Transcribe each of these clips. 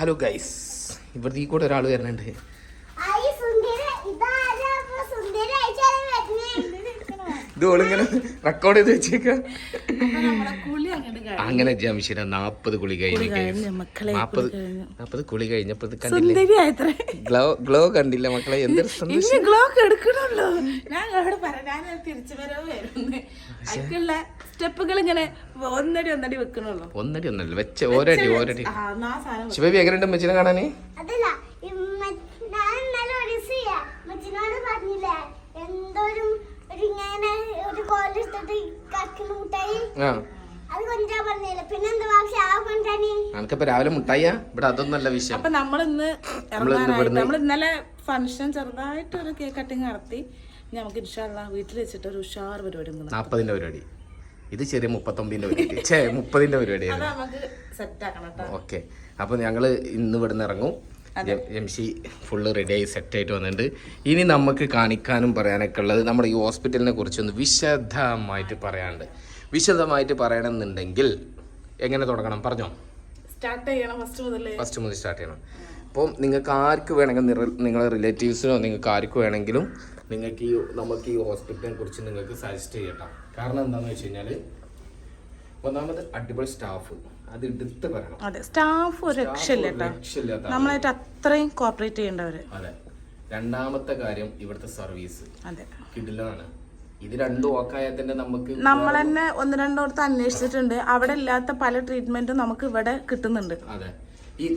Hello guys ഇവിടുത്തെ ഈ കൂടെ ഒരാൾ വരുന്നുണ്ട്. ഐ സുന്ദര ഇതാരാ അപ്പൊ? സുന്ദര അയച്ചാലും വരുന്നേ. ഇത് ഓളിങ്ങനെ റെക്കോർഡ് ചെയ്ത് വെച്ചേക്ക അങ്ങനെ ജംഷിന നാപ്പത് കുളി കഴിഞ്ഞു കഴിഞ്ഞു, മക്കളെ, നാപ്പത്. നാപ്പത് കുളി കഴിഞ്ഞപ്പോ ഇത് കണ്ടില്ലേ? സുന്ദരിയായത്രേ ഗ്ലോ ഗ്ലോ കണ്ടില്ല മക്കളെ എന്തൊരു സന്തോഷം. ഗ്ലോക്ക് എടുക്കണല്ലോ ഞാൻ തിരിച്ചു വരവ് സ്റ്റെപ്പുകൾ ഇങ്ങനെ ഒന്നടി ഒന്നടി വെക്കണുള്ളൂ ഒന്നടി ഒന്നല്ല വെച്ച ഓരടി ഓരടി. ആ നാ സാധനം ശിവബി എങ്ങനെയുണ്ട് മച്ചിനെ കാണാനേ? അതല്ല ഇമ്മ- ഞാൻ നല്ല ഒരു സിയ മച്ചിനോട് പറഞ്ഞില്ലേ എന്തോരും ഒരു ഇങ്ങനെ ഒരു കോലെടുത്തിട്ട് കക്കിന് മുട്ടായി. ആ. അത് കൊണ്ടുവരാൻ പറഞ്ഞില്ല പിന്നെന്താ പക്ഷെ ആ കൊണ്ടാണ് അനക്കിപ്പോ രാവിലെ മുട്ടായ ഇവിടെ അതൊന്നല്ല വിഷയം. അപ്പൊ നമ്മളിന്ന് നമ്മൾ ഇന്നലെ ഫംഗ്ഷൻ ചെറുതായിട്ട് ഒരു കേക്ക് കട്ടിങ് നടത്തി. ഇനി നമുക്ക് ഇൻഷാല്ല വീട്ടിൽ വെച്ചിട്ട് ഒരു ഉഷാർ പരിപാടി. നാപ്പതിന്റെ പരിപാടി. ഇത് ചെറിയ മുപ്പത്തൊമ്പതിന്റെ പരിപാടി. ഛേ മുപ്പതിന്റെ പരിപാടിയാണ് പരിപാടിയായിരുന്നു ഓക്കെ. അപ്പോൾ ഞങ്ങൾ ഇന്ന് ഇവിടെ നിന്ന് ഇറങ്ങും എം സി ഫുള്ള് റെഡിയായി സെറ്റായിട്ട് വന്നിട്ടുണ്ട്. ഇനി നമുക്ക് കാണിക്കാനും പറയാനൊക്കെ ഉള്ളത് നമ്മുടെ ഈ ഹോസ്പിറ്റലിനെ കുറിച്ചൊന്ന് വിശദമായിട്ട് പറയാനുണ്ട്. വിശദമായിട്ട് പറയണമെന്നുണ്ടെങ്കിൽ എങ്ങനെ തുടങ്ങണം? പറഞ്ഞോ. സ്റ്റാർട്ട് ചെയ്യണം ഫസ്റ്റ് മുതലേ. ഫസ്റ്റ് മുതൽ സ്റ്റാർട്ട് ചെയ്യണം. അപ്പോൾ നിങ്ങൾക്ക് ആർക്ക് വേണമെങ്കിൽ നിറ- നിങ്ങളെ റിലേറ്റീവ്സിനോ നിങ്ങൾക്ക് ആർക്ക് വേണമെങ്കിലും നിങ്ങൾക്ക് ഈ നമുക്ക് ഈ ഹോസ്പിറ്റലിനെ കുറിച്ച് നിങ്ങൾക്ക് സജസ്റ്റ് ചെയ്യട്ടാം. കാരണം എന്താണെന്ന് വെച്ച് കഴിഞ്ഞാൽ ഒന്നാമത് അടിപൊളി സ്റ്റാഫ് അത് എടുത്ത് പറയണം. അതെ സ്റ്റാഫ് ഒരു രക്ഷയില്ല നമ്മളായിട്ട് അത്രയും കോപ്പറേറ്റ് ചെയ്യേണ്ടവര്. അതെ. രണ്ടാമത്തെ കാര്യം ഇവിടുത്തെ സർവീസ് അതെ. കിടിലാണ് ഇത് രണ്ടും ഓക്കായാൽ തന്നെ നമുക്ക് നമ്മൾ തന്നെ ഒന്ന് രണ്ടോടത്ത് അന്വേഷിച്ചിട്ടുണ്ട്. അവിടെ ഇല്ലാത്ത പല ട്രീറ്റ്മെന്റും നമുക്ക് ഇവിടെ കിട്ടുന്നുണ്ട്. അതെ. ഈ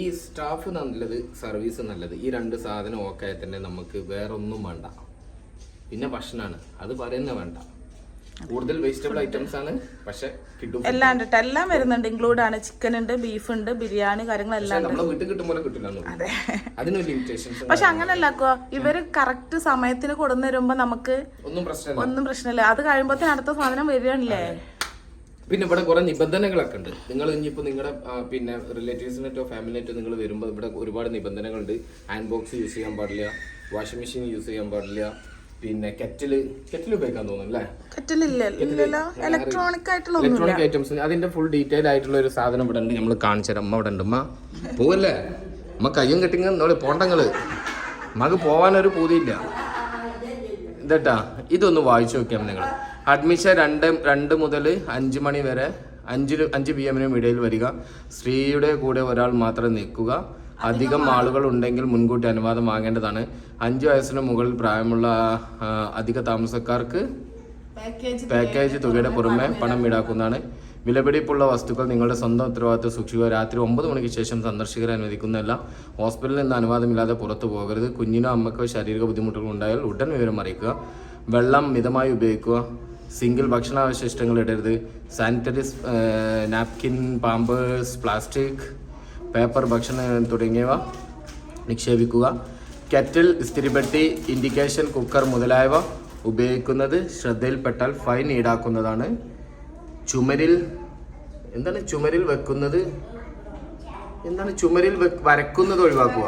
ഈ സ്റ്റാഫ് നല്ലത് സർവീസ് നല്ലത് ഈ രണ്ട് സാധനം ഓക്കായാൽ തന്നെ നമുക്ക് വേറൊന്നും വേണ്ട. പിന്നെ ഭക്ഷണമാണ് അത് പറയുന്ന വേണ്ട. കൂടുതൽ വെജിറ്റബിൾ ഐറ്റംസ് ആണ്. പക്ഷെ കിട്ടും എല്ലാം ഉണ്ട്. എല്ലാം വരുന്നുണ്ട്. ഇൻക്ലൂഡ് ആണ്. ചിക്കൻ ഉണ്ട് ബീഫ് ഉണ്ട് ബിരിയാണി കാര്യങ്ങളെല്ലാം ഉണ്ട്. നമ്മളെ വീട്ടിൽ കിട്ടും പോലെ അതെ. പക്ഷെ അങ്ങനല്ല ഇവർ കറക്റ്റ് സമയത്തിന് കൊടുന്നു തരുമ്പോ നമുക്ക് ഒന്നും പ്രശ്നമില്ല. ഒന്നും പ്രശ്നമില്ല. അത് കഴിയുമ്പോഴത്തേന് അടുത്ത സാധനം വരികയാണല്ലേ? പിന്നെ ഇവിടെ കുറെ നിബന്ധനകളൊക്കെ ഉണ്ട്. നിങ്ങൾ ഇനിയിപ്പോ നിങ്ങളുടെ പിന്നെ റിലേറ്റീവ്സിനായിട്ടോ ഫാമിലിയായിട്ടോ നിങ്ങൾ വരുമ്പോൾ ഇവിടെ ഒരുപാട് നിബന്ധനകളുണ്ട്. ഹാൻഡ് ബോക്സ് യൂസ് ചെയ്യാൻ പാടില്ല. വാഷിംഗ് മെഷീൻ യൂസ് ചെയ്യാൻ പാടില്ല. പിന്നെ കെറ്റിൽ കെറ്റിൽ ഉപയോഗിക്കാൻ തോന്നുന്നു അല്ലേ കെറ്റിലില്ല ഇല്ലല്ലോ. ഇലക്ട്രോണിക് ആയിട്ടുള്ള ഇലക്ട്രോണിക് ഐറ്റംസ് അതിന്റെ ഫുൾ ഡീറ്റെയിൽ ആയിട്ടുള്ള ഒരു സാധനം ഇവിടെ ഉണ്ട്. നമ്മൾ കാണിച്ചു തരാം. അമ്മ ഇവിടെ ഉണ്ട്. അമ്മ പോവല്ലേ? അമ്മ കയ്യും കെട്ടിങ്ങ പോണ്ടങ്ങൾ നമുക്ക് പോവാനൊരു പൂതിയില്ല. ഇതട്ടാ ഇതൊന്ന് വായിച്ചു നോക്കിയാൽ നിങ്ങൾ അഡ്മിഷൻ രണ്ട് രണ്ട് മുതൽ അഞ്ച് മണി വരെ അഞ്ചിന് അഞ്ച് പി എമ്മിനും ഇടയിൽ വരിക. സ്ത്രീയുടെ കൂടെ ഒരാൾ മാത്രം നിൽക്കുക. അധികം ആളുകൾ ഉണ്ടെങ്കിൽ മുൻകൂട്ടി അനുവാദം വാങ്ങേണ്ടതാണ്. അഞ്ച് വയസ്സിന് മുകളിൽ പ്രായമുള്ള അധിക താമസക്കാർക്ക് പാക്കേജ് തുകയുടെ പുറമെ പണം ഈടാക്കുന്നതാണ്. വിലപിടിപ്പുള്ള വസ്തുക്കൾ നിങ്ങളുടെ സ്വന്തം ഉത്തരവാദിത്വം സൂക്ഷിക്കുക. രാത്രി ഒമ്പത് മണിക്ക് ശേഷം സന്ദർശകരെ അനുവദിക്കുന്നതല്ല. ഹോസ്പിറ്റലിൽ നിന്ന് അനുവാദമില്ലാതെ പുറത്തു പോകരുത്. കുഞ്ഞിനോ അമ്മക്കോ ശാരീരിക ബുദ്ധിമുട്ടുകൾ ഉണ്ടായാൽ ഉടൻ വിവരം അറിയിക്കുക. വെള്ളം മിതമായി ഉപയോഗിക്കുക. സിംഗിൾ ഭക്ഷണാവശിഷ്ടങ്ങൾ ഇടരുത്. Sanitary napkin Pampers plastic paper ഭക്ഷണം തുടങ്ങിയവ നിക്ഷേപിക്കുക. കെറ്റിൽ ഇസ്തിരിപ്പെട്ടി ഇൻഡിക്കേഷൻ കുക്കർ മുതലായവ ഉപയോഗിക്കുന്നത് ശ്രദ്ധയിൽപ്പെട്ടാൽ ഫൈൻ ഈടാക്കുന്നതാണ്. ചുമരിൽ എന്താണ് ചുമരിൽ വെക്കുന്നത്? എന്താണ് ചുമരിൽ വരക്കുന്നത് ഒഴിവാക്കുക?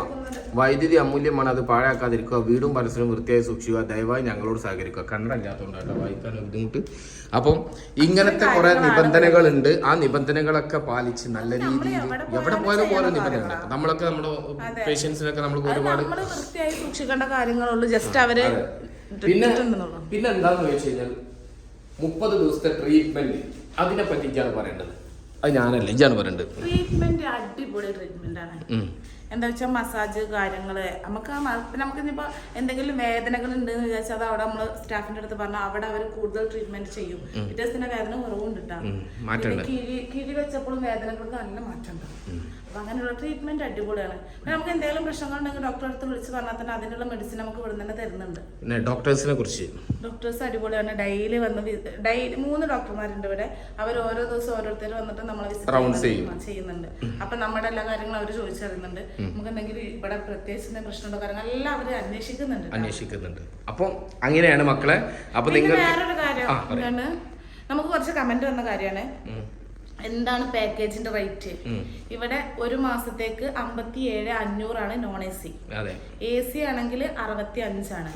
വൈദ്യുതി അമൂല്യമാണ് അത് പാഴാക്കാതിരിക്കുക. വീടും പരിസരവും വൃത്തിയായി സൂക്ഷിക്കുക. ദയവായി ഞങ്ങളോട് സഹകരിക്കുക. കണ്ണടല്ലാത്തതുകൊണ്ടാണ് വായിക്കാൻ ബുദ്ധിമുട്ട്. അപ്പം ഇങ്ങനത്തെ കുറെ നിബന്ധനകളുണ്ട്. ആ നിബന്ധനകളൊക്കെ പാലിച്ച് നല്ല രീതിയിൽ എവിടെ പോയാലും ഓരോ നിബന്ധന നമ്മളൊക്കെ നമ്മുടെ പേഷ്യൻസിനൊക്കെ നമ്മൾ ഒരുപാട് സൂക്ഷിക്കേണ്ട കാര്യങ്ങളുള്ളൂ. ജസ്റ്റ് അവർ പിന്നെ പിന്നെ എന്താന്ന് വെച്ച് കഴിഞ്ഞാൽ മുപ്പത് ദിവസത്തെ ട്രീറ്റ്മെന്റ് അതിനെ പറ്റിക്കാണ് പറയേണ്ടത്. അത് ഞാനല്ല ഇജാണ് പറയേണ്ടത് ട്രീറ്റ്മെന്റ് അടിപൊളി ട്രീറ്റ്മെന്റ് ആണ്. എന്താ വെച്ചാൽ മസാജ് കാര്യങ്ങൾ. നമുക്ക് നമുക്ക് ഇനിയിപ്പോ എന്തെങ്കിലും വേദനകൾ ഉണ്ടെന്ന് വിചാരിച്ചാൽ അത് അവിടെ നമ്മൾ സ്റ്റാഫിന്റെ അടുത്ത് പറഞ്ഞാൽ അവിടെ അവർ കൂടുതൽ ട്രീറ്റ്മെന്റ് ചെയ്യും. വ്യത്യാസത്തിന്റെ വേദന കുറവുണ്ട് കേട്ടോ കിഴി കിഴി വെച്ചപ്പോഴും വേദനകൾക്ക് നല്ല മാറ്റമുണ്ട് അപ്പൊ അങ്ങനെയുള്ള ട്രീറ്റ്മെന്റ് അടിപൊളിയാണ്. നമുക്ക് എന്തെങ്കിലും പ്രശ്നങ്ങളുണ്ടെങ്കിൽ ഡോക്ടറെ അടുത്ത് വിളിച്ച് പറഞ്ഞാൽ തന്നെ അതിനുള്ള മെഡിസിൻ നമുക്ക് ഇവിടെ തന്നെ തരുന്നുണ്ട്. പിന്നെ ഡോക്ടേഴ്സിനെ കുറിച്ച്. ഡോക്ടേഴ്സ് അടിപൊളിയാണ്. ഡെയിലി വന്ന് ഡെയിലി മൂന്ന് ഡോക്ടർമാരുണ്ട് ഇവിടെ. അവർ ഓരോ ദിവസം ഓരോരുത്തർ വന്നിട്ട് നമ്മളെ വിസിറ്റ് ചെയ്യുന്നുണ്ട്. അപ്പൊ നമ്മുടെ എല്ലാ കാര്യങ്ങളും അവർ ചോദിച്ചറിയുന്നുണ്ട്. നമുക്ക് എന്തെങ്കിലും ഇവിടെ പ്രത്യേകിച്ച് പ്രശ്നമുണ്ടോ കാര്യങ്ങൾ എല്ലാം അവർ അന്വേഷിക്കുന്നുണ്ട്. അന്വേഷിക്കുന്നുണ്ട്. അപ്പം അങ്ങനെയാണ് മക്കളെ. അപ്പൊ നിങ്ങൾ വേറൊരു കാര്യം നമുക്ക് കുറച്ച് കമന്റ് വന്ന കാര്യമാണ്. എന്താണ് പാക്കേജിന്റെ റേറ്റ് ഇവിടെ ഒരു മാസത്തേക്ക് അമ്പത്തി ഏഴ് അഞ്ഞൂറാണ് non A C A C ആണെങ്കിൽ അറുപത്തി അഞ്ചാണ്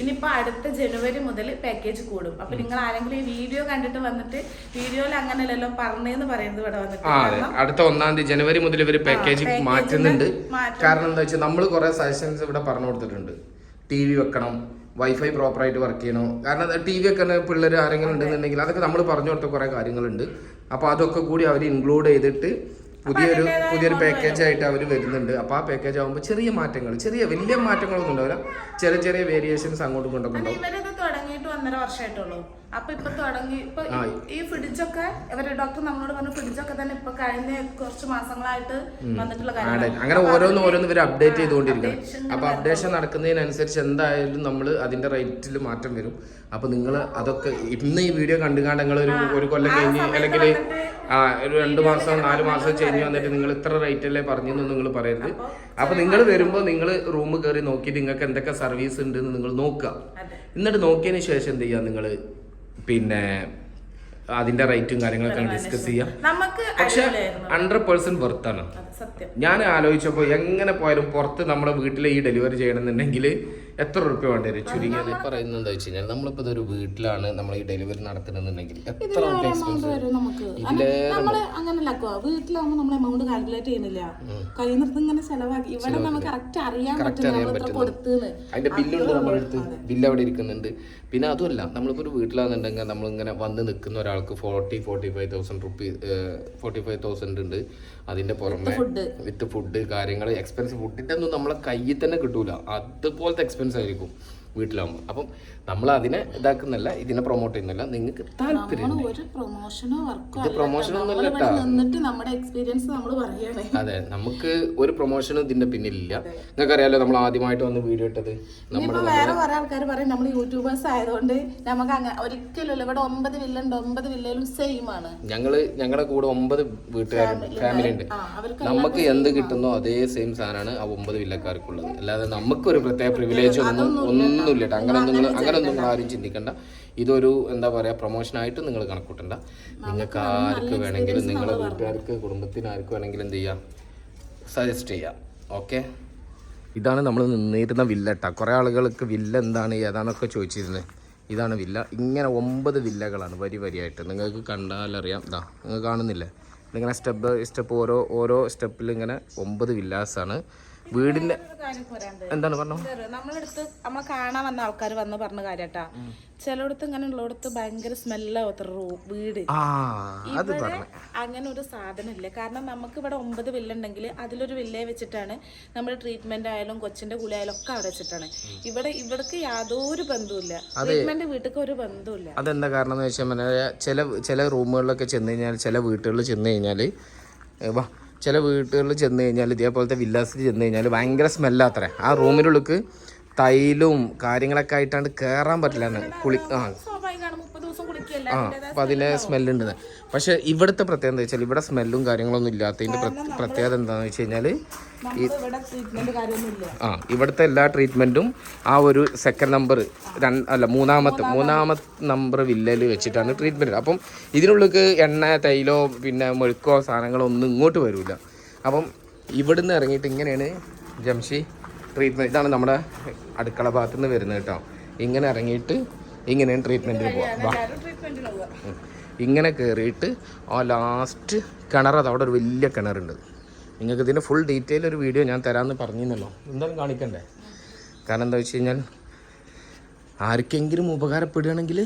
ഇനിയിപ്പോ അടുത്ത ജനുവരി മുതൽ പാക്കേജ് കൂടും. അപ്പൊ നിങ്ങൾ ആരെങ്കിലും ഈ വീഡിയോ കണ്ടിട്ട് വന്നിട്ട് വീഡിയോയിൽ അങ്ങനെയല്ലല്ലോ പറഞ്ഞെന്ന് പറയുന്നത് ഇവിടെ വന്നിട്ട്. അടുത്ത ഒന്നാം തീയതി ജനുവരി മുതൽ ഇവർ പാക്കേജ് മാറ്റുന്നുണ്ട്. കാരണം എന്താ വെച്ചാൽ നമ്മൾ കുറെ സജഷൻസ് ഇവിടെ പറഞ്ഞു കൊടുത്തിട്ടുണ്ട്. ടി വി വെക്കണം വൈഫൈ പ്രോപ്പറായിട്ട് വർക്ക് ചെയ്യണോ? കാരണം ടി വി ഒക്കെ പിള്ളേർ ആരെങ്കിലും ഉണ്ടെന്നുണ്ടെങ്കിൽ അതൊക്കെ നമ്മൾ പറഞ്ഞു കൊടുത്ത കുറെ കാര്യങ്ങളുണ്ട്. അപ്പോൾ അതൊക്കെ കൂടി അവർ ഇൻക്ലൂഡ് ചെയ്തിട്ട് പുതിയൊരു പുതിയൊരു പാക്കേജ് ആയിട്ട് അവർ വരുന്നുണ്ട്. അപ്പോൾ ആ പാക്കേജ് ആകുമ്പോൾ ചെറിയ മാറ്റങ്ങൾ ചെറിയ വലിയ മാറ്റങ്ങളൊന്നും ഉണ്ടാവില്ല. ചെറിയ ചെറിയ വേരിയേഷൻസ് അങ്ങോട്ടും ഒന്നര ഉണ്ടാവും അപ്പൊ ഇപ്പൊ തുടങ്ങി. ഇപ്പൊ ഈ- ഫ്രിഡ്ജൊക്കെ ഇവരെ ഡോക്ടർ നമ്മളോട് പറഞ്ഞു ഫ്രിഡ്ജൊക്കെ തന്നെ ഇപ്പൊ കഴിഞ്ഞ കുറച്ച് മാസങ്ങളായിട്ട് വന്നിട്ടുള്ള കാര്യമാണ്. അങ്ങനെ അപ്പൊ ഓരോന്ന് ഓരോന്ന് ഇവർ അപ്ഡേറ്റ് ചെയ്തുകൊണ്ടിരിക്കണം. അപ്പോൾ അപ്ഡേഷൻ നടക്കുന്നതിനനുസരിച്ച് എന്തായാലും നമ്മൾ അതിന്റെ റേറ്റിൽ മാറ്റം വരും. അപ്പൊ നിങ്ങൾ അതൊക്കെ ഇന്ന് ഈ വീഡിയോ കണ്ടുകാണ്ട് നിങ്ങൾ ഒരു ഒരു കൊല്ലം കഴിഞ്ഞ് അല്ലെങ്കിൽ ആ ഒരു രണ്ട് മാസം നാല് മാസം ചേഞ്ച് വന്നിട്ട് നിങ്ങൾ ഇത്ര റേറ്റ് അല്ലേ പറഞ്ഞെന്ന് നിങ്ങൾ പറയരുത്. അപ്പൊ നിങ്ങൾ വരുമ്പോൾ നിങ്ങൾ റൂം കയറി നോക്കിയിട്ട് നിങ്ങൾക്ക് എന്തൊക്കെ സർവീസ് ഉണ്ട് നിങ്ങൾ നോക്കുക. എന്നിട്ട് നോക്കിയതിന് ശേഷം എന്ത് ചെയ്യുക നിങ്ങൾ? പിന്നെ അതിന്റെ റേറ്റും കാര്യങ്ങളൊക്കെ ഡിസ്കസ് ചെയ്യാം. പക്ഷെ. ഹൺഡ്രഡ് പേഴ്സെന്റ് വെർത്താണ് ഞാൻ ആലോചിച്ചപ്പോൾ എങ്ങനെ പോയാലും പുറത്ത് നമ്മുടെ വീട്ടിൽ ഈ ഡെലിവറി ചെയ്യണമെന്നുണ്ടെങ്കിൽ എത്ര റുപ്യ വേണ്ടി വരും ചുരുങ്ങിയത്? പറയുന്നത് എന്താ വെച്ച് കഴിഞ്ഞാൽ നമ്മളിപ്പോ ഇതൊരു വീട്ടിലാണ് നമ്മൾ ഈ ഡെലിവറി നടത്തണമെന്നുണ്ടെങ്കിൽ എത്ര റുപ്യ എക്സ്പെൻസ് നമ്മൾ അങ്ങനല്ല വീട്ടിലാവുമ്പോ നമ്മൾ എമൗണ്ട് കാൽക്കുലേറ്റ് ചെയ്യുന്നില്ല. കയ്യിൽ ഇങ്ങനെ ചെലവാക്കി. ഇവിടെ നമുക്ക് കറക്റ്റ് അറിയാൻ അതിന്റെ ബില്ലുണ്ട് നമ്മുടെ അടുത്ത്. ബില്ല് അവിടെ ഇരിക്കുന്നുണ്ട്. പിന്നെ അതുമല്ല നമ്മളിപ്പോ ഒരു വീട്ടിലാണെന്നുണ്ടെങ്കിൽ നമ്മളിങ്ങനെ വന്ന് നിൽക്കുന്ന ഒരാൾക്ക് forty forty five thousand rupee forty five thousand ഉണ്ട്. അതിന്റെ പുറമെ വിത്ത് ഫുഡ്. കാര്യങ്ങൾ എക്സ്പെൻസ് ഫുഡിന്റെ ഒന്നും നമ്മളെ കയ്യിൽ തന്നെ കിട്ടൂല. അതുപോലത്തെ എക്സ്പെൻസ് ആയിരിക്കും. വീട്ടിലാകുമ്പോൾ അപ്പം നമ്മൾ അതിനെ ഇതാക്കുന്നില്ല ഇതിനെ പ്രൊമോട്ട് ചെയ്യുന്നില്ല. നിങ്ങൾക്ക് താല്പര്യം പ്രൊമോഷനോ നമ്മൾ അതെ നമുക്ക് ഒരു പ്രൊമോഷനും ഇതിന്റെ പിന്നിലില്ല. നിങ്ങൾക്ക് അറിയാലോ നമ്മൾ ആദ്യമായിട്ട് വന്ന് വീഡിയോ ഇട്ടത്. ഇപ്പൊ വേറെ കുറെ ആൾക്കാർ പറയും നമ്മൾ യൂട്യൂബേഴ്സ് ആയതുകൊണ്ട് നമുക്ക് അങ്ങനെ ഒരിക്കലും ഇവിടെ ഒമ്പത് വില്ലുണ്ട് ഒമ്പത് വില്ലയിലും സെയിം ആണ്. ഞങ്ങൾ ഞങ്ങളുടെ കൂടെ ഒമ്പത് വീട്ടുകാരുണ്ട് ഫാമിലി ഉണ്ട്. നമുക്ക് എന്ത് കിട്ടുന്നോ അതേ സെയിം സാധനമാണ് ആ ഒമ്പത് വില്ലക്കാർക്കുള്ളത്. അല്ലാതെ നമുക്ക് ഒരു പ്രത്യേക പ്രിവിലേജ് ഒന്നും ഒന്നും കേട്ടോ. അങ്ങനെ നിങ്ങൾ അങ്ങനെ ഒന്നും നിങ്ങൾ ആരും ചിന്തിക്കണ്ട. ഇതൊരു എന്താ പറയാ പ്രൊമോഷൻ ആയിട്ട് നിങ്ങൾ കണക്കൂട്ടണ്ട. നിങ്ങൾക്ക് ആർക്ക് വേണമെങ്കിലും നിങ്ങളുടെ വീട്ടുകാർക്ക് കുടുംബത്തിന് ആർക്ക് വേണമെങ്കിലും എന്ത് ചെയ്യാം? സജസ്റ്റ് ചെയ്യാം. ഓക്കെ ഇതാണ് നമ്മൾ നിന്നിരുന്ന വില്ല കേട്ടോ. കുറേ ആളുകൾക്ക് വില്ല എന്താണ് ഏതാണെന്നൊക്കെ ചോദിച്ചിരുന്നത് ഇതാണ് വില്ല. ഇങ്ങനെ ഒമ്പത് വില്ലകളാണ് വരി വരിയായിട്ട്. നിങ്ങൾക്ക് കണ്ടാലറിയാം. ഇതാ നിങ്ങൾ കാണുന്നില്ലേ? ഇതിങ്ങനെ സ്റ്റെപ്പ് സ്റ്റെപ്പ് ഓരോ ഓരോ സ്റ്റെപ്പിൽ ഇങ്ങനെ ഒമ്പത് വില്ലാസാണ്. പറയാണ്ട് എന്താണ് പറഞ്ഞു നമ്മളെടുത്ത് നമ്മളെ കാണാൻ വന്ന ആൾക്കാർ വന്ന് പറഞ്ഞ കാര്യട്ടാ. ചിലയിടത്ത് ഇങ്ങനെ ഉള്ളിടത്ത് ഭയങ്കര സ്മെല്ല വീട്. ഇവിടെ അങ്ങനെ ഒരു സാധനം ഇല്ല. കാരണം നമുക്ക് ഇവിടെ ഒമ്പത് വില്ലുണ്ടെങ്കിൽ അതിലൊരു വില്ലയെ വെച്ചിട്ടാണ് നമ്മൾ ട്രീറ്റ്മെന്റ് ആയാലും കൊച്ചിന്റെ കുളി ആയാലും ഒക്കെ അവിടെ വെച്ചിട്ടാണ്. ഇവിടെ ഇവിടേക്ക് യാതൊരു ബന്ധവുമില്ല. ട്രീറ്റ്മെന്റ് വീട്ടിൽ ഒരു ബന്ധവുമില്ല. അതെന്താ കാരണം എന്ന് വെച്ചാൽ ചില ചില റൂമുകളിലൊക്കെ ചെന്ന് കഴിഞ്ഞാൽ ചില വീട്ടുകളിൽ ചെന്ന് കഴിഞ്ഞാൽ വാ ചില വീടുകളിൽ ചെന്ന് കഴിഞ്ഞാൽ ഇതേപോലത്തെ വില്ലാസിൽ ചെന്ന് കഴിഞ്ഞാൽ ഭയങ്കര സ്മെല്ലാത്രേ ആ റൂമിനുള്ളിൽ തൈലും കാര്യങ്ങളൊക്കെ ആയിട്ടാണ് കയറാൻ പറ്റില്ല. കുളി ആ സ്വാഭാവികമാണ് മുപ്പത് ദിവസം കുളിക്കല്ല ആ അപ്പം അതിലെ സ്മെല്ലുണ്ട്. പക്ഷെ ഇവിടുത്തെ പ്രത്യേകത എന്താ വെച്ചാൽ ഇവിടെ സ്മെല്ലും കാര്യങ്ങളൊന്നും ഇല്ലാത്തതിന്റെ പ്രത്യേകത എന്താണെന്ന് വെച്ച് കഴിഞ്ഞാൽ ആ ഇവിടുത്തെ എല്ലാ ട്രീറ്റ്മെന്റും ആ ഒരു സെക്കൻഡ് നമ്പർ രണ്ട് അല്ല മൂന്നാമത്തെ മൂന്നാമത്തെ നമ്പർ വില്ലയിൽ വെച്ചിട്ടാണ് ട്രീറ്റ്മെന്റ് അപ്പം ഇതിനുള്ളിൽ എണ്ണ തൈലോ പിന്നെ മെഴുക്കോ സാധനങ്ങളോ ഒന്നും ഇങ്ങോട്ട് വരില്ല അപ്പം ഇവിടുന്ന് ഇറങ്ങിയിട്ട് ഇങ്ങനെയാണ് ജംഷി ട്രീറ്റ്മെന്റ് ഇതാണ് നമ്മുടെ അടുക്കള ഭാഗത്തു നിന്ന് വരുന്നത് കേട്ടോ. ഇങ്ങനെ ഇറങ്ങിയിട്ട് ഇങ്ങനെയാണ് ട്രീറ്റ്മെന്റിന് പോവാം. ഇങ്ങനെ കയറിയിട്ട് ആ ലാസ്റ്റ് കിണർ അത് അവിടെ ഒരു വലിയ കിണറുണ്ട്. നിങ്ങൾക്ക് ഇതിന്റെ ഫുൾ ഡീറ്റെയിൽ ഒരു വീഡിയോ ഞാൻ തരാമെന്ന് പറഞ്ഞിരുന്നല്ലോ. എന്തായാലും കാണിക്കണ്ടേ? കാരണം എന്താ വെച്ച് കഴിഞ്ഞാൽ ആർക്കെങ്കിലും ഉപകാരപ്പെടുകയാണെങ്കിൽ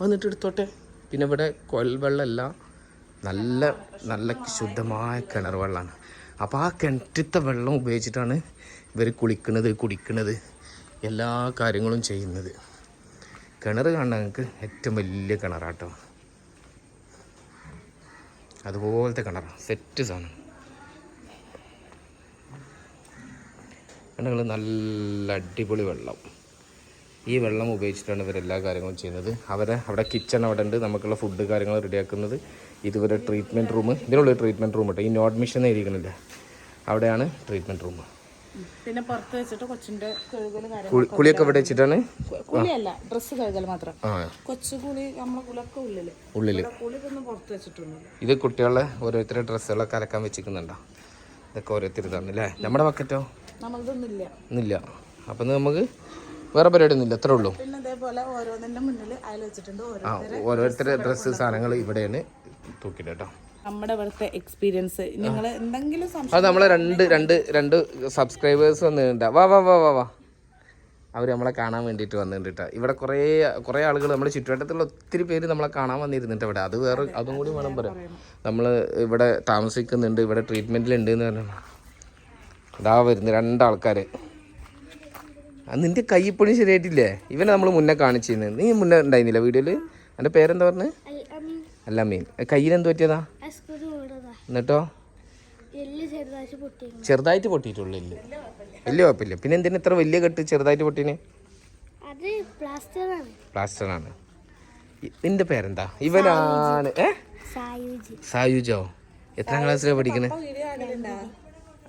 വന്നിട്ട് എടുത്തോട്ടെ. പിന്നെ ഇവിടെ കൊൽവെള്ളമല്ല നല്ല നല്ല ശുദ്ധമായ കിണർ വെള്ളമാണ്. അപ്പോൾ ആ കിണറ്റത്തെ വെള്ളം ഉപയോഗിച്ചിട്ടാണ് ഇവർ കുളിക്കുന്നത് കുടിക്കുന്നത് എല്ലാ കാര്യങ്ങളും ചെയ്യുന്നത്. കിണർ കാണാൻ ഞങ്ങൾക്ക് ഏറ്റവും വലിയ കിണറാട്ടോ. അതുപോലത്തെ കിണറാണ് സെറ്റ് സാധനം. കിണറുകൾ നല്ല അടിപൊളി വെള്ളം. ഈ വെള്ളം ഉപയോഗിച്ചിട്ടാണ് എല്ലാ കാര്യങ്ങളും ചെയ്യുന്നത്. അവരെ അവിടെ കിച്ചൺ അവിടെ ഉണ്ട്. നമുക്കുള്ള ഫുഡ് കാര്യങ്ങൾ റെഡിയാക്കുന്നത്. ഇതുവരെ ട്രീറ്റ്മെന്റ് റൂം ഇതിനുള്ള ട്രീറ്റ്മെന്റ് റൂം കേട്ടോ. ഈ നോട്ട് മിഷൻ അവിടെയാണ് ട്രീറ്റ്മെന്റ് റൂം പിന്നെ പുറത്ത് വെച്ചിട്ട് കൊച്ചിന്റെ കഴുകൽ കുളിയൊക്കെ ഇവിടെ വെച്ചിട്ടാണ്? കുളിയല്ല ഡ്രസ്സ് കഴുകൽ മാത്രം. കൊച്ചു കുളി നമ്മളെ കുളിയൊക്കെ ഉള്ളിൽ. ഉള്ളിൽ. കുളിക്കൊന്നും പുറത്ത് വെച്ചിട്ടൊന്നുമില്ല. ഇത് കുട്ടികളെ ഓരോരുത്തരുടെ ഡ്രസ്സുകളൊക്കെ അലക്കാൻ വെച്ചിരിക്കുന്നുണ്ടോ? ഇതൊക്കെ ഓരോരുത്തർ തന്നെ അല്ലേ നമ്മുടെ ബക്കറ്റോ? നമ്മളതൊന്നും അപ്പൊ നമുക്ക് വേറെ പരിപാടി ഒന്നുമില്ല അത്രേ ഉള്ളൂ. പിന്നെ ഇതേപോലെ മുന്നിൽ അയൽ വെച്ചിട്ടുണ്ട്. ഓരോരുത്തരുടെ ഡ്രസ്സ് സാധനങ്ങൾ ഇവിടെയാണ് തൂക്കിയിട്ട് കേട്ടോ. നമ്മുടെ എക്സ്പീരിയൻസ് നിങ്ങൾ എന്തെങ്കിലും നമ്മളെ രണ്ട് രണ്ട് രണ്ട് സബ്സ്ക്രൈബേഴ്സ് വന്നിട്ടുണ്ട്. വാ വാ വാ വാ അവർ നമ്മളെ കാണാൻ വേണ്ടിയിട്ട് വന്നിട്ടുണ്ട് ഇവിടെ കുറേ കുറേ ആളുകൾ നമ്മുടെ ചുറ്റുവട്ടത്തുള്ള ഒത്തിരി പേര് നമ്മളെ കാണാൻ വന്നിരുന്നിട്ട് ഇവിടെ. അത് വേറെ അതും കൂടി വേണം പറയാം നമ്മൾ ഇവിടെ താമസിക്കുന്നുണ്ട് ഇവിടെ ട്രീറ്റ്മെന്റിലുണ്ട് എന്ന് പറഞ്ഞു. ഇതാ വരുന്നു രണ്ടാൾക്കാർ നിന്റെ കൈ ഇപ്പോഴും ശരിയായിട്ടില്ലേ? ഇവനെ നമ്മൾ മുന്നേ കാണിച്ചിരുന്നു നീ മുന്നേ ഉണ്ടായിരുന്നില്ല വീഡിയോയിൽ എന്റെ പേരെന്താ പറഞ്ഞത് അല്ല മീൻ. കയ്യിൽ എന്ത് പറ്റിയതാ എന്നിട്ടോ? എല്ല് ചെറുതായിട്ട് പൊട്ടി ചെറുതായിട്ട് പൊട്ടിയിട്ടുള്ളൂ എല്ല്. വലിയ കുഴപ്പമില്ല. പിന്നെ എന്തിനാ ഇത്ര വലിയ കെട്ട് ചെറുതായിട്ട് പൊട്ടീന്? അത് പ്ലാസ്റ്ററാണ്. നിന്റെ പേരെന്താ? ഇവനാണ്. ഏ? സായുജി. സായുജോ? എത്രാം ക്ലാസ്സിലാണ് പഠിക്കണേ?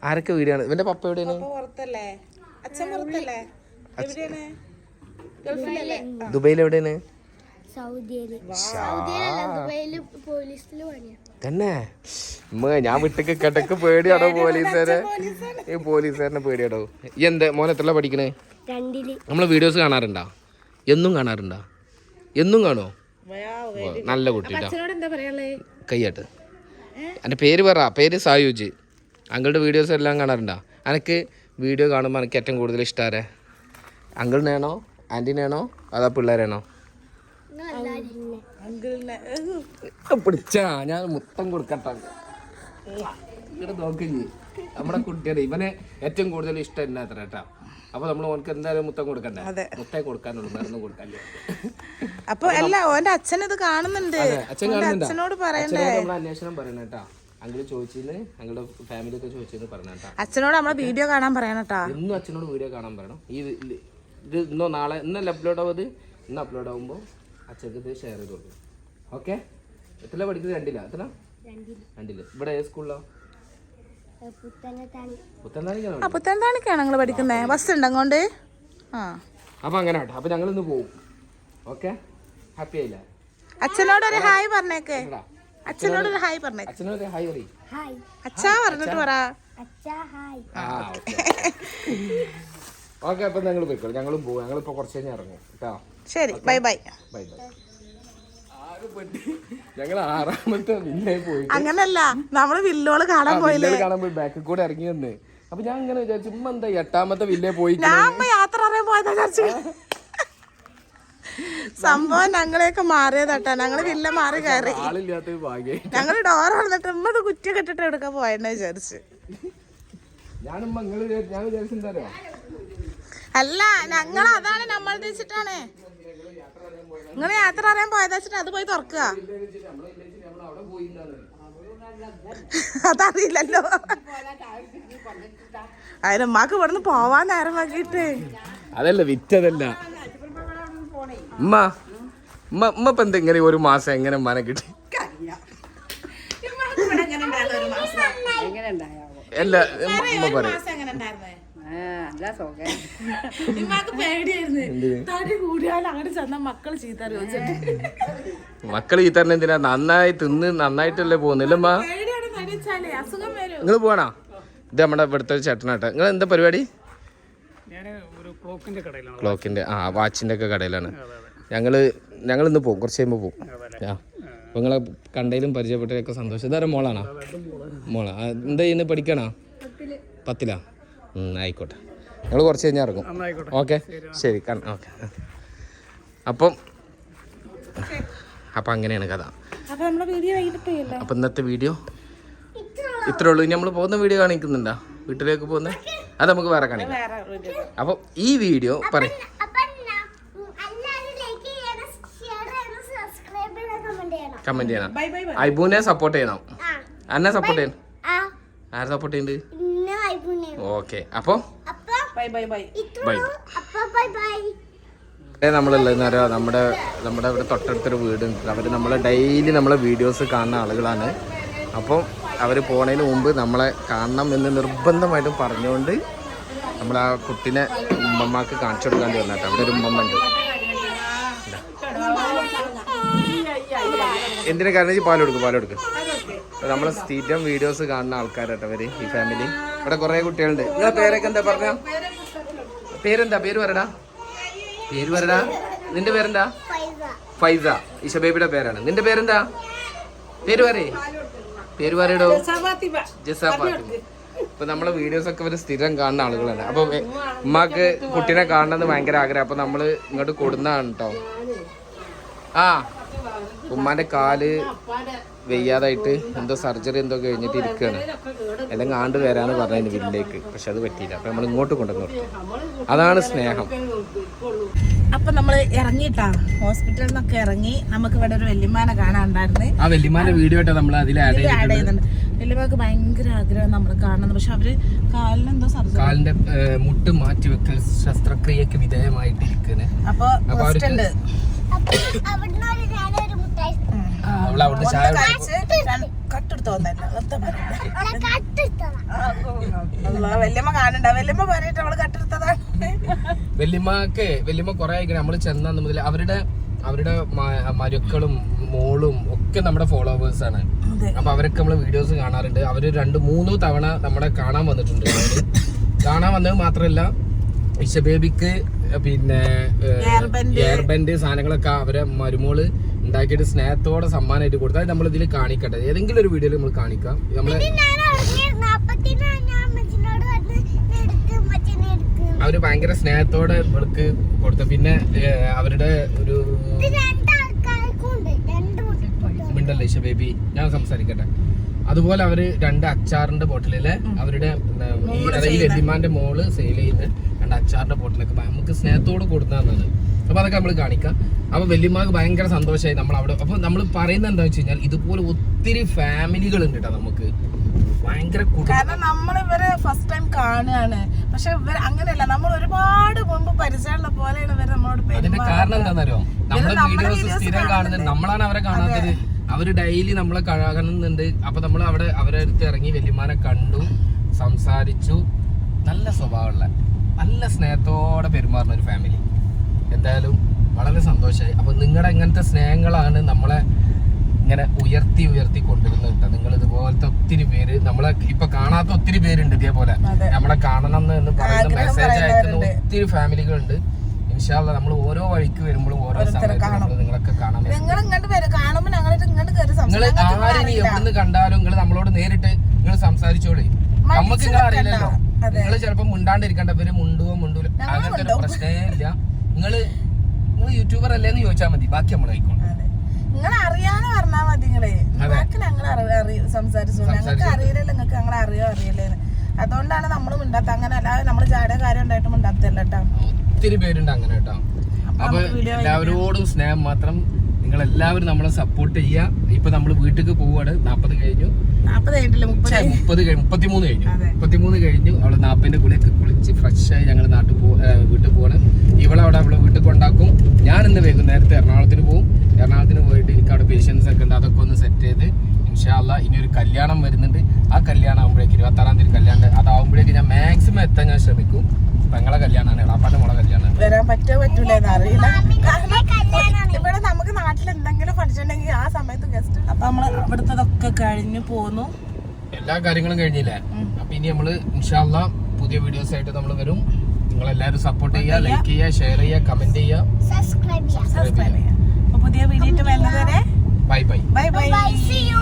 ആരൊക്കെ വീടാണ്? ഇവന്റെ പപ്പ എവിടെയാണ്? ദുബൈയിൽ എവിടെയാണ്? തന്നെ? ഞാൻ വിട്ടക്ക് കിടക്ക് പേടിയാടോ പോലീസുകാരെ? ഈ പോലീസുകാരനെ പേടിയാടോ? ഈ എന്താ മോൻ എത്ര പഠിക്കണേ? നമ്മൾ നമ്മളെ വീഡിയോസ് കാണാറുണ്ടോ? എന്നും കാണാറുണ്ടോ? എന്നും കാണോ. നല്ല കുട്ടിട്ടോ കയ്യാട്ട്. എന്റെ പേര് പറ പേര് സായുജ്. അങ്കിളുടെ വീഡിയോസ് എല്ലാം കാണാറുണ്ടോ? എനിക്ക് വീഡിയോ കാണുമ്പോൾ എനിക്ക് ഏറ്റവും കൂടുതൽ ഇഷ്ടമാരെ അങ്കിളിനാണോ ആന്റീനാണോ അതാ പിള്ളേരാണോ പിടിച്ചാ ഞാൻ മുത്തം കൊടുക്കട്ടെ. നോക്കി നോക്കിഞ്ഞി നമ്മുടെ കുട്ടിയുടെ ഇവനെ ഏറ്റവും കൂടുതൽ ഇഷ്ടം എന്നാ അത്ര കേട്ടാ. അപ്പൊ നമ്മൾ ഓനക്ക് എന്തായാലും മുത്തം കൊടുക്കണ്ടേ? മുത്തേ കൊടുക്കാനുള്ളൂ മരുന്ന് കൊടുക്കല്ലേ? അപ്പൊ അല്ല ഓന്റെ അച്ഛൻ ഇത് കാണുന്നുണ്ട്. അച്ഛൻ അച്ഛനോട് പറയണ്ടേ? അന്വേഷണം പറയണ കേട്ടാ. അങ്കിൾ ചോദിച്ചിന്ന് അങ്ങളുടെ ഫാമിലി ഒക്കെ ചോദിച്ചെന്ന് പറഞ്ഞ അച്ഛനോട് നമ്മളെ വീഡിയോ കാണാൻ പറയണട്ടാ ഇന്നും അച്ഛനോട് വീഡിയോ കാണാൻ പറയണം. ഈ ഇത് ഇത് ഇന്നോ നാളെ ഇന്നല്ല അപ്ലോഡ് ആവുന്നത് ഇന്ന് അപ്ലോഡ് ആകുമ്പോൾ അച്ഛക്ക് ഇത് ഷെയർ ചെയ്ത് കൊടുക്കും. ഓക്കെ എത്ര പഠിക്കുന്നത്? രണ്ടില്ല എത്ര രണ്ടിൽ. ഇവിടെ ഏത് സ്കൂളിലോ എന്താണിക്കാണ് നിങ്ങൾ പഠിക്കുന്നേ? ബസ് ഉണ്ട് അങ്ങോട്ട്? ആ. അപ്പൊ അങ്ങനെ ആട്ടെ അപ്പൊ ഞങ്ങൾ ഇന്ന് പോകും ഓക്കെ ഹാപ്പി ആയില്ലേ? അച്ഛനോട് ഒരു ഹായ് പറഞ്ഞേക്ക്. അച്ഛനോട് ഒരു ഹായ് പറഞ്ഞേക്ക്. അച്ഛനോട് ഹായ് പറയും. ഹായ്. അച്ഛാ പറഞ്ഞിട്ട് പറ. അച്ഛാ ഹായ്. ആ ഓക്കെ അപ്പൊ ഞങ്ങൾ പോയിക്കോളൂ. ഞങ്ങളും പോകും ഇപ്പൊ കുറച്ച് കഴിഞ്ഞ് ഇറങ്ങും. കേട്ടോ? ശരി ബൈ ബൈ. Bye by. ഞങ്ങൾ ആറാമത്തെ വില്ലേ പോയി അങ്ങനല്ല. നമ്മൾ വില്ലോൾ കാണാൻ പോയില്ലേ? കാണാൻ പോയി. ബാക്കിൽ കൂടെ ഇറങ്ങി വന്ന്. അപ്പൊ ഞാൻ ഇങ്ങനെ വിചാരിച്ചു ഉമ്മ എന്താ എട്ടാമത്തെ വില്ലേ പോയി ഞാൻ യാത്ര അറിയാൻ പോയതാ വിചാരിച്ചു. സംഭവം ഞങ്ങളെയൊക്കെ മാറിയതട്ടാ. ഞങ്ങൾ വില്ല മാറി കയറി. ഞങ്ങൾ ഡോർ വന്നിട്ട് ഉമ്മ ഇത് കുറ്റി കെട്ടിട്ട് എടുക്കാൻ പോയെന്ന് വിചാരിച്ചു. ഞാനും ഞാൻ വിചാരിച്ചു എന്താ അറിയോ? അല്ല ഞങ്ങൾ അതാണ് നമ്മൾ വെച്ചിട്ടാണ് നിങ്ങൾ യാത്ര അറിയാൻ പോയതാ വെച്ചിട്ട് അത് പോയി തുറക്കുക. അതറിയില്ലല്ലോ. അതിന് ഉമ്മാക്ക് ഇവിടുന്ന് പോവാൻ നേരം നോക്കിയിട്ട് അതല്ല വിറ്റതല്ല. ഉമ്മ ഉമ്മ ഉമ്മ ഇപ്പൊ എന്തെങ്കിലും ഇങ്ങനെ ഒരു മാസം എങ്ങനെ മന കിട്ടി? അല്ല ഉമ്മ പറയും. ഇമ്മാക്ക് പേടിയായിരുന്നു. തടി കൂടിയാൽ അങ്ങോട്ട് ചെന്ന മക്കൾ ചീത്ത ചോദിച്ചിട്ട് മക്കൾ ഈ തരണ എന്തിനാ? നന്നായി തിന്ന് നന്നായിട്ടല്ലേ പോകുന്നില്ല ഉമ്മ പേടിയാണ് തടി വെച്ചാലേ അസുഖം നിങ്ങൾ പോവാണോ? ഇത് നമ്മുടെ ഇവിടുത്തെ ചേട്ടനാട്ടെ. നിങ്ങൾ എന്താ പരിപാടി? ക്ലോക്കിന്റെ ആ വാച്ചിന്റെ ഒക്കെ കടയിലാണ്. ഞങ്ങൾ ഞങ്ങൾ ഇന്ന് പോകും കുറച്ച് കഴിയുമ്പോൾ പോകും. ആ. അപ്പൊ നിങ്ങളെ കണ്ടതിലും പരിചയപ്പെട്ടതിലൊക്കെ സന്തോഷം. ഇതാരും മോളാണോ? മോളാ. എന്താ ഇന്ന് പഠിക്കണോ? പത്തിലാ? ആയിക്കോട്ടെ. ഞങ്ങൾ കുറച്ച് കഴിഞ്ഞാൽ ഇറങ്ങും. ഓക്കെ? ശരി ഓക്കെ. അപ്പം അപ്പം അങ്ങനെയാണ് കഥ. അപ്പൊ ഇന്നത്തെ വീഡിയോ? ഇത്രേ ഉള്ളൂ. ഇനി നമ്മൾ പോകുന്ന വീഡിയോ കാണിക്കുന്നുണ്ടോ? വീട്ടിലേക്ക് പോകുന്ന? അത് നമുക്ക് വേറെ കാണിക്കാം. അപ്പം ഈ വീഡിയോ പറയും അപ്പൊ ന- ലൈക്ക് ചെയ്യണം ഷെയർ ചെയ്യണം സബ്സ്ക്രൈബ് ചെയ്യണം കമന്റ് ചെയ്യണം. കമന്റ് ചെയ്യണം. ബൈ ബൈ ബൈ ഐബുവിനെ സപ്പോർട്ട് ചെയ്യണം. അന്നെ എന്നെ സപ്പോർട്ട് ചെയ്യണം ആ. ആരെ സപ്പോർട്ട് ചെയ്യുന്നുണ്ട് ഓക്കെ. അപ്പോൾ അപ്പൊ bye bye bye. Bye. Bye നമ്മളുള്ളതെന്ന് നമ്മുടെ നമ്മുടെ ഇവിടെ തൊട്ടടുത്തൊരു വീടുണ്ട് അവർ നമ്മളെ ഡെയിലി നമ്മളെ വീഡിയോസ് കാണുന്ന ആളുകളാണ്. അപ്പം അവർ പോണതിന് മുമ്പ് നമ്മളെ കാണണം എന്ന് നിർബന്ധമായിട്ടും പറഞ്ഞുകൊണ്ട് നമ്മൾ ആ കുട്ടിനെ ഉമ്മമ്മക്ക് കാണിച്ചു കൊടുക്കാണ്ട് വന്നിട്ട് അവിടെ ഒരു ഉമ്മമ്മ ഉണ്ട്. എന്തിനാ കാരണം പാലെടുക്കും പാൽ കൊടുക്കും പാൽ കൊടുക്കും. നമ്മളെ സ്ഥിരം വീഡിയോസ് കാണുന്ന ആൾക്കാരട്ടോ അവർ ഈ ഫാമിലി ഇവിടെ കുറെ കുട്ടികളുണ്ട്. നിങ്ങളെ പേരൊക്കെ എന്താ പറഞ്ഞ? പേരെന്താ? പേര് പറയടാ. പേര് പറയടാ. നിന്റെ പേരെന്താ? ഫൈസ. ഫൈസ ഇഷ ബേബിയുടെ പേരാണ്. നിന്റെ പേരെന്താ? പേര് പറയേ. പേര് പറയടോ. ജസാ ഫാത്തിമ ഇപ്പൊ നമ്മളെ വീഡിയോസ് ഒക്കെ ഇവർ സ്ഥിരം കാണുന്ന ആളുകളാണ്. അപ്പൊ ഉമ്മക്ക് ഉമ്മാക്ക് കുട്ടീനെ കാണണമെന്ന് ഭയങ്കര ആഗ്രഹം. അപ്പൊ നമ്മൾ ഇങ്ങോട്ട് കൊടുന്നതാണ് കേട്ടോ ആ. ഉമ്മാന്റെ കാൽ വെയ്യാതായിട്ട് എന്തോ സർജറി എന്തോ കഴിഞ്ഞിട്ട് ഇരിക്കുകയാണ് എല്ലാം കാണ്ട് വരാന്ന് പറഞ്ഞു വീട്ടിലേക്ക്. പക്ഷെ അത് പറ്റിയില്ല. അപ്പൊ നമ്മൾ ഇങ്ങോട്ട് കൊണ്ടുവന്നു കൊടുത്തു. അതാണ് സ്നേഹം. അപ്പൊ നമ്മൾ ഇറങ്ങിട്ടാ ഹോസ്പിറ്റലിൽ നിന്നൊക്കെ ഇറങ്ങി നമുക്ക് ഇവിടെ ഒരു വല്യമ്മാനെ കാണാനുണ്ടായിരുന്നു ആ വെല്ലുമാന വീഡിയോ നമ്മൾ അതിൽ ആഡ് ചെയ്യുന്നുണ്ട്. വെല്ലുമാക്ക് ഭയങ്കര ആഗ്രഹം നമ്മൾ കാണുന്നത്. പക്ഷെ അവർ കാലിനെന്തോ സർജറി. കാലിന്റെ മുട്ട് മാറ്റി വെക്കൽ ശസ്ത്രക്രിയക്ക് വിധേയമായിട്ടിരിക്കുന്നത് അപ്പൊ അപ്പൊ റെസ്റ്റ് ഉണ്ട് അപ്പൊ അവിടുന്ന് ഒരു ഞാനൊരു മുട്ടായി അവൾ അവിടെ ചായ കട്ടെടുത്ത് വല്യമ്മ കാണണ്ട. വല്യമ്മ പറഞ്ഞിട്ട് അവൾ കട്ടെടുത്തതാണ് വല്യമ്മക്ക് വല്യമ്മ കൊറേ ആയിക്കണേ. നമ്മൾ ചെന്നു മുതൽ അവരുടെ അവരുടെ മരുക്കളും മോളും ഒക്കെ നമ്മുടെ ഫോളോവേഴ്സ് ആണ്. അപ്പൊ അവരൊക്കെ നമ്മൾ വീഡിയോസ് കാണാറുണ്ട്. അവർ രണ്ട് മൂന്നോ തവണ നമ്മളെ കാണാൻ വന്നിട്ടുണ്ട്. കാണാൻ വന്നത് മാത്രല്ല ഇഷ ബേബിക്ക് പിന്നെ. എയർബെൻഡ് സാധനങ്ങളൊക്കെ അവരെ മരുമോൾ ഉണ്ടാക്കിയിട്ട് സ്നേഹത്തോടെ സമ്മാനമായിട്ട് കൊടുത്താൽ നമ്മൾ ഇതിൽ കാണിക്കട്ടെ. ഏതെങ്കിലും ഒരു വീഡിയോയിൽ നമ്മൾ കാണിക്കാം. നമ്മളെ അവർ ഭയങ്കര സ്നേഹത്തോടെ ഇവർക്ക് കൊടുത്തു. പിന്നെ അവരുടെ ഒരു മിണ്ടല്ലേ ബേബി? ഞാൻ സംസാരിക്കട്ടെ. അതുപോലെ അവർ രണ്ട് അച്ചാറിന്റെ ബോട്ടിലിലെ അവരുടെ ഈ ലതിമാന്റെ മോൾ സെയിൽ ചെയ്ത് രണ്ട് അച്ചാറിന്റെ ബോട്ടിലൊക്കെ. നമുക്ക് സ്നേഹത്തോട് കൊടുത്തതാണ് അപ്പൊ അതൊക്കെ നമ്മൾ കാണിക്കാം. അപ്പൊ വല്യമ്മക്ക് ഭയങ്കര സന്തോഷമായി നമ്മൾ അവിടെ അപ്പൊ നമ്മൾ പറയുന്നത് എന്താ വെച്ച് കഴിഞ്ഞാൽ ഇതുപോലെ ഒത്തിരി ഫാമിലികൾ ഉണ്ട് കേട്ടോ നമുക്ക്. ഭയങ്കര കാരണം നമ്മൾ ഇവരെ ഫസ്റ്റ് ടൈം കാണുകയാണ്. പക്ഷെ ഇവർ അങ്ങനെയല്ല. നമ്മൾ ഒരുപാട് മുമ്പ് പരിചയമുള്ള പോലെയാണ് ഇവർ നമ്മളോട് അതിന്റെ കാരണം എന്താണെന്നറിയോ നമ്മളെ വീഡിയോസ് സ്ഥിരം കാണുന്നത് നമ്മളാണ് അവരെ കാണാത്തത്. അവർ ഡെയിലി നമ്മളെ കാണുന്നുണ്ട് അപ്പൊ നമ്മൾ അവിടെ അവരെ അടുത്ത് ഇറങ്ങി വല്യമാനെ കണ്ടു സംസാരിച്ചു. നല്ല സ്വഭാവമുള്ള നല്ല സ്നേഹത്തോടെ പെരുമാറുന്ന ഒരു ഫാമിലി എന്തായാലും വളരെ സന്തോഷമായി അപ്പോൾ നിങ്ങളുടെ ഇങ്ങനത്തെ സ്നേഹങ്ങളാണ് നമ്മളെ ഇങ്ങനെ ഉയർത്തി ഉയർത്തി കൊണ്ടുവരുന്നത് കേട്ടോ. നിങ്ങൾ ഇതുപോലത്തെ ഒത്തിരി പേര് നമ്മളെ ഇപ്പൊ കാണാത്ത ഒത്തിരി പേരുണ്ട് ഇതേപോലെ. നമ്മളെ കാണണം എന്ന് പറയുന്ന മെസ്സേജ് അയക്കുന്ന ഒത്തിരി ഫാമിലികളുണ്ട്. ഇൻഷാല്ല നമ്മൾ ഓരോ വഴിക്ക് വരുമ്പോഴും ഓരോ സമയത്ത് നിങ്ങളൊക്കെ കാണാൻ നിങ്ങൾ ആരിനി എവിടുന്ന് കണ്ടാലും നിങ്ങൾ നമ്മളോട് നേരിട്ട് നിങ്ങൾ സംസാരിച്ചോളി. നമുക്ക് നിങ്ങൾ അറിയില്ലല്ലോ. നിങ്ങൾ ചിലപ്പോ മുണ്ടാണ്ടിരിക്കേണ്ടവര് മുണ്ടുവോ മുണ്ടൂല. അങ്ങനത്തെ ഒരു. പ്രശ്നമേ ഇല്ല. നിങ്ങൾ നിങ്ങൾ യൂട്യൂബർ അല്ലേന്ന് ചോദിച്ചാൽ മതി. ബാക്കി നമ്മൾ ആയിക്കോട്ടെ നിങ്ങൾ അറിയാന്ന് പറഞ്ഞാ മതി നിങ്ങളെ. ബാക്കി ഞങ്ങൾ സംസാരിച്ചു. ഞങ്ങൾക്ക്. അറിയില്ലല്ലോ നിങ്ങൾക്ക് ഞങ്ങൾ അറിയോ അറിയില്ലേ അതുകൊണ്ടാണ് നമ്മൾ മിണ്ടാത്ത അങ്ങനെ അല്ലാതെ നമ്മൾ ജാട കാര്യം ഉണ്ടായിട്ട് മിണ്ടാത്തല്ലോ ഒത്തിരി പേരുണ്ട് അങ്ങനെ കേട്ടോ അപ്പൊ എല്ലാവരോടും സ്നേഹം മാത്രം നിങ്ങൾ എല്ലാവരും നമ്മളെ സപ്പോർട്ട് ചെയ്യുക ഇപ്പൊ നമ്മൾ വീട്ടിലേക്ക് പോവാണ്. നാപ്പത് കഴിഞ്ഞു. മുപ്പത് മുപ്പത്തിമൂന്ന് കഴിഞ്ഞു. മുപ്പത്തിമൂന്ന് കഴിഞ്ഞു. അവിടെ നാപ്പിന്റെ കുളിയൊക്കെ കുളിച്ച് ഫ്രഷ് ആയി ഞങ്ങൾ നാട്ടിൽ പോ വീട്ടിൽ പോവാണ്. അവിടെ അവളെ വീട്ടിൽ കൊണ്ടാക്കും. ഞാൻ ഇന്ന് വൈകുന്നേരത്തെ എറണാകുളത്തിന് പോകും എറണാകുളത്തിന് പോയിട്ട് എനിക്ക് അവിടെ പേഷ്യൻസ് ഒക്കെ ഉണ്ട്. അതൊക്കെ ഒന്ന് സെറ്റ് ചെയ്ത് ഇൻഷാല്ല ഇനി ഒരു കല്യാണം വരുന്നുണ്ട്. ആ കല്യാണം ആകുമ്പോഴേക്ക് ഇരുപത്താറാം തീയതി കല്യാണം അതാവുമ്പോഴേക്ക് ഞാൻ മാക്സിമം എത്താൻ ഞാൻ ശ്രമിക്കും. പെങ്ങളെ കല്യാണമാണ് എളാപ്പാന്റെ മോളെ കല്യാണമാണ് വരാൻ പറ്റോ പറ്റൂല അറിയില്ല. ഇവിടെ നമുക്ക് നാട്ടിൽ എന്തെങ്കിലും പഠിച്ചിട്ടുണ്ടെങ്കിൽ ആ സമയത്ത് ഗസ്റ്റ് അപ്പൊ നമ്മൾ ഇവിടുത്തതൊക്കെ കഴിഞ്ഞു പോന്നു. എല്ലാ കാര്യങ്ങളും കഴിഞ്ഞില്ലേ? അപ്പൊ ഇനി നമ്മൾ ഇൻഷാല്ല പുതിയ വീഡിയോസ് ആയിട്ട് നമ്മൾ വരും. നിങ്ങൾ എല്ലാവരും സപ്പോർട്ട് ചെയ്യുക. ലൈക്ക് ചെയ്യുക ഷെയർ ചെയ്യുക. കമന്റ് ചെയ്യുക. സബ്സ്ക്രൈബ് ചെയ്യുക. അപ്പൊ പുതിയ വീഡിയോ വരുന്നത് വരെ bye bye bye bye bye see you